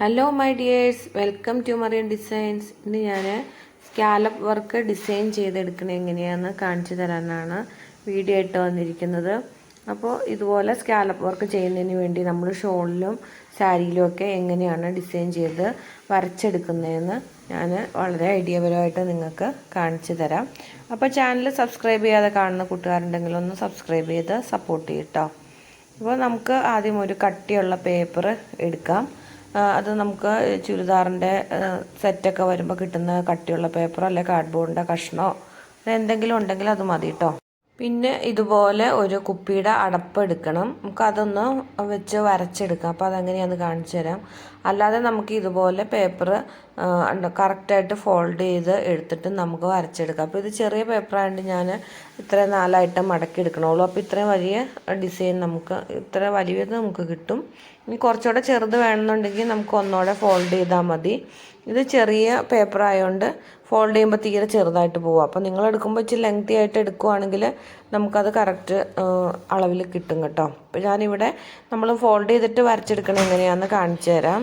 Hello my dears welcome to Marian designs ഇന്ന് ഞാൻ scallop work design ചെയ്തെടുക്കണ എങ്ങനെയാണെന്ന് കാണിച്ചു തരാനാണ് വീഡിയോ ഇട്ട് വന്നിരിക്കുന്നത്. അപ്പോൾ ഇതുപോലെ സ്കാലപ്പ് വർക്ക് ചെയ്യുന്നതിന് വേണ്ടി നമ്മൾ ഷോളിലും സാരിയിലും ഒക്കെ എങ്ങനെയാണ് ഡിസൈൻ ചെയ്ത് വരച്ചെടുക്കുന്നതെന്ന് ഞാൻ വളരെ ഐഡിയപരമായിട്ട് നിങ്ങൾക്ക് കാണിച്ചു തരാം. അപ്പോൾ ചാനൽ സബ്സ്ക്രൈബ് ചെയ്യാതെ കാണുന്ന കൂട്ടുകാരുണ്ടെങ്കിൽ ഒന്ന് സബ്സ്ക്രൈബ് ചെയ്ത് സപ്പോർട്ട് ചെയ്യട്ടോ അപ്പോൾ നമുക്ക് ആദ്യം ഒരു കട്ടിയുള്ള പേപ്പർ എടുക്കാം. അത് നമുക്ക് ചുരിദാറിന്റെ സെറ്റൊക്കെ വരുമ്പോൾ കിട്ടുന്ന കട്ടിയുള്ള പേപ്പറോ അല്ലെ കാർഡ്ബോർഡിന്റെ കഷ്ണോ എന്തെങ്കിലും ഉണ്ടെങ്കിൽ അത് മതി കേട്ടോ പിന്നെ ഇതുപോലെ ഒരു കുപ്പിയുടെ അടപ്പ് എടുക്കണം. നമുക്കതൊന്ന് വെച്ച് വരച്ചെടുക്കാം. അപ്പോൾ അതെങ്ങനെയാണെന്ന് കാണിച്ചു തരാം. അല്ലാതെ നമുക്ക് ഇതുപോലെ പേപ്പർ കറക്റ്റായിട്ട് ഫോൾഡ് ചെയ്ത് എടുത്തിട്ട് നമുക്ക് വരച്ചെടുക്കാം. അപ്പോൾ ഇത് ചെറിയ പേപ്പറായതുകൊണ്ട് ഞാൻ ഇത്രയും നാലായിട്ട് മടക്കി എടുക്കണുള്ളൂ. അപ്പോൾ ഇത്രയും വലിയ ഡിസൈൻ നമുക്ക് ഇത്ര വലിയത് നമുക്ക് കിട്ടും. ഇനി കുറച്ചുകൂടെ ചെറുത് വേണമെന്നുണ്ടെങ്കിൽ നമുക്ക് ഒന്നുകൂടെ ഫോൾഡ് ചെയ്താൽ മതി. ഇത് ചെറിയ പേപ്പർ ആയതുകൊണ്ട് ഫോൾഡ് ചെയ്യുമ്പോൾ തീരെ ചെറുതായിട്ട് പോകും അപ്പോൾ നിങ്ങൾ എടുക്കുമ്പോൾ ഇച്ചിരി ലെങ്തി ആയിട്ട് എടുക്കുവാണെങ്കിൽ നമുക്കത് കറക്റ്റ് അളവിൽ കിട്ടും കേട്ടോ. അപ്പോൾ ഞാനിവിടെ നമ്മൾ ഫോൾഡ് ചെയ്തിട്ട് വരച്ചെടുക്കണം എങ്ങനെയാണെന്ന് കാണിച്ചു തരാം.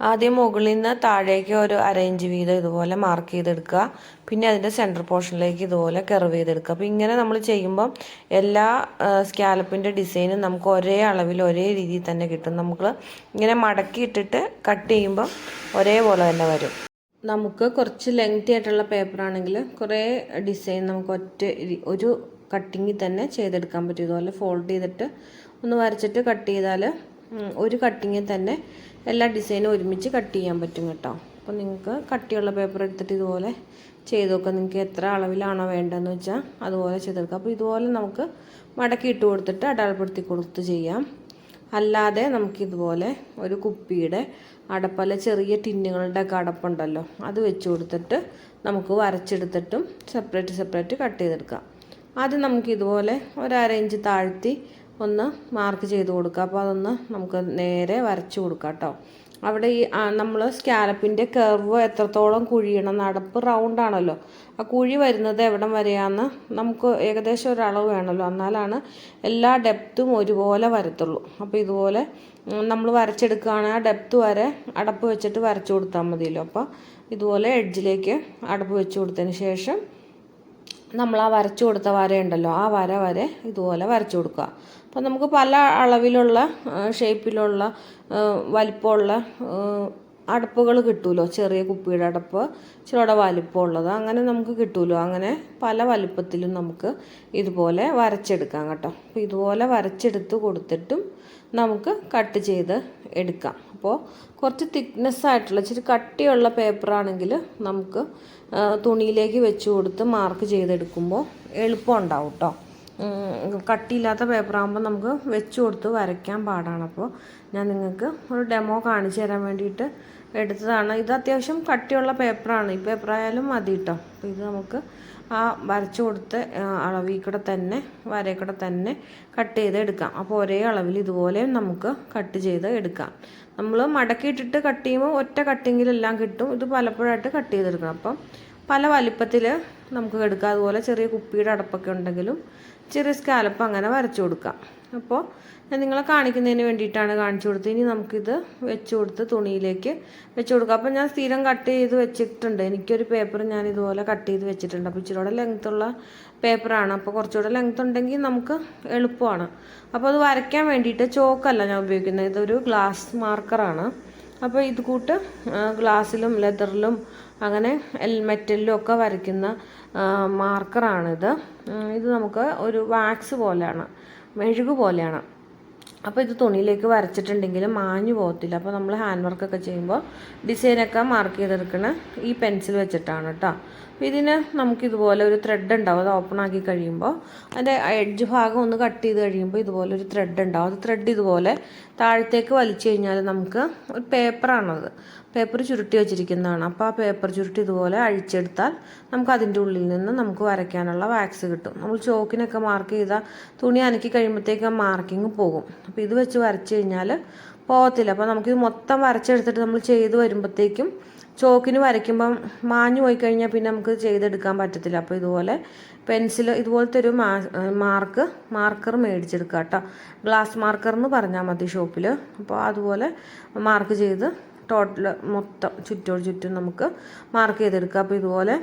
ആദ്യം മുകളിൽ നിന്ന് താഴേക്ക് ഒരു അരയിഞ്ച് വീതം ഇതുപോലെ മാർക്ക് ചെയ്തെടുക്കുക. പിന്നെ അതിന്റെ സെന്റർ പോർഷനിലേക്ക് ഇതുപോലെ കർവ് ചെയ്തെടുക്കുക. അപ്പോൾ ഇങ്ങനെ നമ്മൾ ചെയ്യുമ്പം എല്ലാ സ്കാലപ്പിന്റെ ഡിസൈനും നമുക്ക് ഒരേ അളവിൽ ഒരേ രീതിയിൽ തന്നെ കിട്ടും. നമുക്ക് ഇങ്ങനെ മടക്കി ഇട്ടിട്ട് കട്ട് ചെയ്യുമ്പം ഒരേപോലെ തന്നെ വരും. നമുക്ക് കുറച്ച് ലെങ്തി ആയിട്ടുള്ള പേപ്പറാണെങ്കിൽ കുറേ ഡിസൈൻ നമുക്ക് ഒറ്റ ഒരു കട്ടിങ്ങിൽ തന്നെ ചെയ്തെടുക്കാൻ പറ്റും. ഇതുപോലെ ഫോൾഡ് ചെയ്തിട്ട് ഒന്ന് വരച്ചിട്ട് കട്ട് ചെയ്താൽ ഒരു കട്ടിങ്ങിൽ തന്നെ എല്ലാ ഡിസൈനും ഒരുമിച്ച് കട്ട് ചെയ്യാൻ പറ്റും കേട്ടോ. അപ്പോൾ നിങ്ങൾക്ക് കട്ടിയുള്ള പേപ്പർ എടുത്തിട്ട് ഇതുപോലെ ചെയ്ത് നോക്കാം നിങ്ങൾക്ക് എത്ര അളവിലാണോ വേണ്ടതെന്ന് വെച്ചാൽ അതുപോലെ ചെയ്തെടുക്കാം. അപ്പോൾ ഇതുപോലെ നമുക്ക് മടക്കി ഇട്ട് കൊടുത്തിട്ട് അടയാളപ്പെടുത്തി കൊടുത്ത് ചെയ്യാം. അല്ലാതെ നമുക്കിതുപോലെ ഒരു കുപ്പിയുടെ അടപ്പല്ല ചെറിയ ടിന്നുകളുടെ ഒക്കെ അടപ്പുണ്ടല്ലോ അത് വെച്ച് കൊടുത്തിട്ട് നമുക്ക് വരച്ചെടുത്തിട്ടും സെപ്പറേറ്റ് സെപ്പറേറ്റ് കട്ട് ചെയ്തെടുക്കാം. ആദ്യം നമുക്ക് ഇതുപോലെ ഒരു അര ഇഞ്ച് താഴ്ത്തി ഒന്ന് മാർക്ക് ചെയ്ത് കൊടുക്കുക. അപ്പോൾ അതൊന്ന് നമുക്ക് നേരെ വരച്ച് കൊടുക്കാം കേട്ടോ. അവിടെ ഈ നമ്മൾ സ്കാലപ്പിന്റെ കർവ് എത്രത്തോളം കുഴിയണം നടപ്പ് റൗണ്ട് ആണല്ലോ. ആ കുഴി വരുന്നത് എവിടം വരെയാന്ന് നമുക്ക് ഏകദേശം ഒരളവ് വേണമല്ലോ. എന്നാലാണ് എല്ലാ ഡെപ്തും ഒരുപോലെ വരത്തുള്ളൂ. അപ്പോൾ ഇതുപോലെ നമ്മൾ വരച്ചെടുക്കുകയാണെങ്കിൽ ആ ഡെപ്ത് വരെ അടപ്പ് വെച്ചിട്ട് വരച്ചു കൊടുത്താൽ മതിയല്ലോ. അപ്പോൾ ഇതുപോലെ എഡ്ജിലേക്ക് അടപ്പ് വെച്ച് കൊടുത്തതിന് ശേഷം നമ്മൾ ആ വരച്ചു കൊടുത്ത വരയുണ്ടല്ലോ ആ വര വരെ ഇതുപോലെ വരച്ചു കൊടുക്കുക. അപ്പോൾ നമുക്ക് പല അളവിലുള്ള ഷേപ്പിലുള്ള വലിപ്പമുള്ള അടപ്പുകൾ കിട്ടുമല്ലോ ചെറിയ കുപ്പിയുടെ അടപ്പ് ഇച്ചിരിയുടെ വലിപ്പമുള്ളത് അങ്ങനെ നമുക്ക് കിട്ടുമല്ലോ അങ്ങനെ പല വലിപ്പത്തിലും നമുക്ക് ഇതുപോലെ വരച്ചെടുക്കാം കേട്ടോ. അപ്പോൾ ഇതുപോലെ വരച്ചെടുത്ത് കൊടുത്തിട്ടും നമുക്ക് കട്ട് ചെയ്ത് എടുക്കാം. അപ്പോൾ കുറച്ച് തിക്നെസ് ആയിട്ടുള്ള ഇച്ചിരി കട്ടിയുള്ള പേപ്പറാണെങ്കിൽ നമുക്ക് തുണിയിലേക്ക് വെച്ച് കൊടുത്ത് മാർക്ക് ചെയ്തെടുക്കുമ്പോൾ എളുപ്പം ഉണ്ടാവും കേട്ടോ കട്ടിയില്ലാത്ത പേപ്പറാകുമ്പോൾ നമുക്ക് വെച്ച് കൊടുത്ത് വരയ്ക്കാൻ പാടാണ്. അപ്പോൾ ഞാൻ നിങ്ങൾക്ക് ഒരു ഡെമോ കാണിച്ചു തരാൻ വേണ്ടിയിട്ട് എടുത്തതാണ്. ഇത് അത്യാവശ്യം കട്ടിയുള്ള പേപ്പറാണ്. ഈ പേപ്പറായാലും മതി കേട്ടോ അപ്പോൾ ഇത് നമുക്ക് ആ വരച്ചു കൊടുത്ത അളവിൽ കൂടെ തന്നെ വരയിൽ കൂടെ തന്നെ കട്ട് ചെയ്ത് എടുക്കാം. അപ്പോൾ ഒരേ അളവിൽ ഇതുപോലെ നമുക്ക് കട്ട് ചെയ്ത് എടുക്കാം. നമ്മൾ മടക്കിയിട്ടിട്ട് കട്ട് ചെയ്യുമ്പോൾ ഒറ്റ കട്ടിങ്ങിലെല്ലാം കിട്ടും. ഇത് പലപ്പോഴായിട്ട് കട്ട് ചെയ്തെടുക്കണം. അപ്പം പല വലിപ്പത്തിൽ നമുക്ക് എടുക്കാം. അതുപോലെ ചെറിയ കുപ്പിയുടെ അടപ്പൊക്കെ ഉണ്ടെങ്കിലും ചെറിയ സ്കാലപ്പ് അങ്ങനെ വരച്ചു കൊടുക്കാം. അപ്പോൾ ഞാൻ നിങ്ങളെ കാണിക്കുന്നതിന് വേണ്ടിയിട്ടാണ് കാണിച്ചു കൊടുത്തത്. ഇനി നമുക്കിത് വെച്ച് കൊടുത്ത് തുണിയിലേക്ക് വെച്ച് കൊടുക്കാം. അപ്പോൾ ഞാൻ സ്ഥിരം കട്ട് ചെയ്ത് വെച്ചിട്ടുണ്ട്. എനിക്കൊരു പേപ്പർ ഞാൻ ഇതുപോലെ കട്ട് ചെയ്ത് വെച്ചിട്ടുണ്ട്. അപ്പോൾ ഇച്ചിരി കൂടെ ലെങ്ത്തുള്ള പേപ്പറാണ് അപ്പോൾ കുറച്ചുകൂടെ ലെങ്ത് ഉണ്ടെങ്കിൽ നമുക്ക് എളുപ്പമാണ്. അപ്പോൾ അത് വരയ്ക്കാൻ വേണ്ടിയിട്ട് ചോക്കല്ല ഞാൻ ഉപയോഗിക്കുന്നത്. ഇതൊരു ഗ്ലാസ് മാർക്കറാണ് അപ്പോൾ ഇത് കൂട്ട് ഗ്ലാസ്സിലും ലെതറിലും അങ്ങനെ മെറ്റലിലും ഒക്കെ വരയ്ക്കുന്ന മാർക്കറാണിത്. ഇത് നമുക്ക് ഒരു വാക്സ് പോലെയാണ് മെഴുക് പോലെയാണ്. അപ്പോൾ ഇത് തുണിയിലേക്ക് വരച്ചിട്ടുണ്ടെങ്കിൽ മാഞ്ഞു പോകത്തില്ല. അപ്പോൾ നമ്മൾ ഹാൻഡ് വർക്കൊക്കെ ചെയ്യുമ്പോൾ ഡിസൈനൊക്കെ മാർക്ക് ചെയ്തെടുക്കണ ഈ പെൻസിൽ വെച്ചിട്ടാണ് കേട്ടോ ഇതിന് നമുക്കിതുപോലെ ഒരു ത്രെഡ് ഉണ്ടാവും. അത് ഓപ്പൺ ആക്കി കഴിയുമ്പോൾ അതിന്റെ എഡ്ജ് ഭാഗം ഒന്ന് കട്ട് ചെയ്ത് കഴിയുമ്പോൾ ഇതുപോലെ ഒരു ത്രെഡ് ഉണ്ടാവും. അത് ത്രെഡ് ഇതുപോലെ താഴത്തേക്ക് വലിച്ചു കഴിഞ്ഞാൽ നമുക്ക് ഒരു പേപ്പറാണത് പേപ്പർ ചുരുട്ടി വെച്ചിരിക്കുന്നതാണ്. അപ്പോൾ ആ പേപ്പർ ചുരുട്ടി ഇതുപോലെ അഴിച്ചെടുത്താൽ നമുക്ക് അതിന്റെ ഉള്ളിൽ നിന്ന് നമുക്ക് വരയ്ക്കാനുള്ള വാക്സ് കിട്ടും. നമ്മൾ ചോക്കിനൊക്കെ മാർക്ക് ചെയ്താൽ തുണി അനക്കി കഴിയുമ്പോഴത്തേക്ക് മാർക്കിങ് പോകും. അപ്പോൾ ഇത് വെച്ച് വരച്ച് കഴിഞ്ഞാൽ പോകത്തില്ല. അപ്പോൾ നമുക്കിത് മൊത്തം വരച്ചെടുത്തിട്ട് നമ്മൾ ചെയ്ത് വരുമ്പോഴത്തേക്കും ചോക്കിന് വരയ്ക്കുമ്പം മാഞ്ഞു പോയി കഴിഞ്ഞാൽ പിന്നെ നമുക്ക് ചെയ്തെടുക്കാൻ പറ്റത്തില്ല. അപ്പോൾ ഇതുപോലെ പെൻസിൽ ഇതുപോലത്തെ ഒരു മാർക്ക് മാർക്കർ മേടിച്ചെടുക്കുക കേട്ടോ ഗ്ലാസ് മാർക്കർ എന്ന് പറഞ്ഞാൽ മതി ഷോപ്പിൽ അപ്പോൾ അതുപോലെ മാർക്ക് ചെയ്ത് ടോട്ടൽ മൊത്തം ചുറ്റോട് ചുറ്റും നമുക്ക് മാർക്ക് ചെയ്തെടുക്കുക അപ്പോൾ ഇതുപോലെ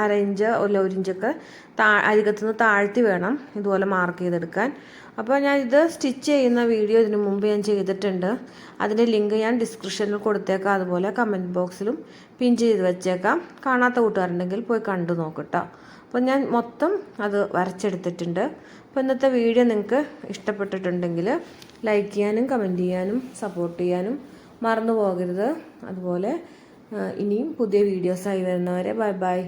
അര ഇഞ്ച് ഒരു ഇഞ്ചൊക്കെ താ അരികത്തുനിന്ന് താഴ്ത്തി വേണം ഇതുപോലെ മാർക്ക് ചെയ്തെടുക്കാൻ. അപ്പോൾ ഞാൻ ഇത് സ്റ്റിച്ച് ചെയ്യുന്ന വീഡിയോ ഇതിനു മുമ്പ് ഞാൻ ചെയ്തിട്ടുണ്ട്. അതിന്റെ ലിങ്ക് ഞാൻ ഡിസ്ക്രിപ്ഷനിൽ കൊടുത്തേക്കാം. അതുപോലെ കമന്റ് ബോക്സിലും പിൻ ചെയ്ത് വെച്ചേക്കാം. കാണാത്ത കൂട്ടുകാരുണ്ടെങ്കിൽ പോയി കണ്ടു നോക്കട്ടോ. അപ്പോൾ ഞാൻ മൊത്തം അത് വരച്ചെടുത്തിട്ടുണ്ട്. അപ്പോൾ ഇന്നത്തെ വീഡിയോ നിങ്ങൾക്ക് ഇഷ്ടപ്പെട്ടിട്ടുണ്ടെങ്കിൽ ലൈക്ക് ചെയ്യാനും കമന്റ് ചെയ്യാനും സപ്പോർട്ട് ചെയ്യാനും മറന്നു പോകരുത്. അതുപോലെ ഇനിയും പുതിയ വീഡിയോസായി വരുന്നവരെ ബൈ ബൈ.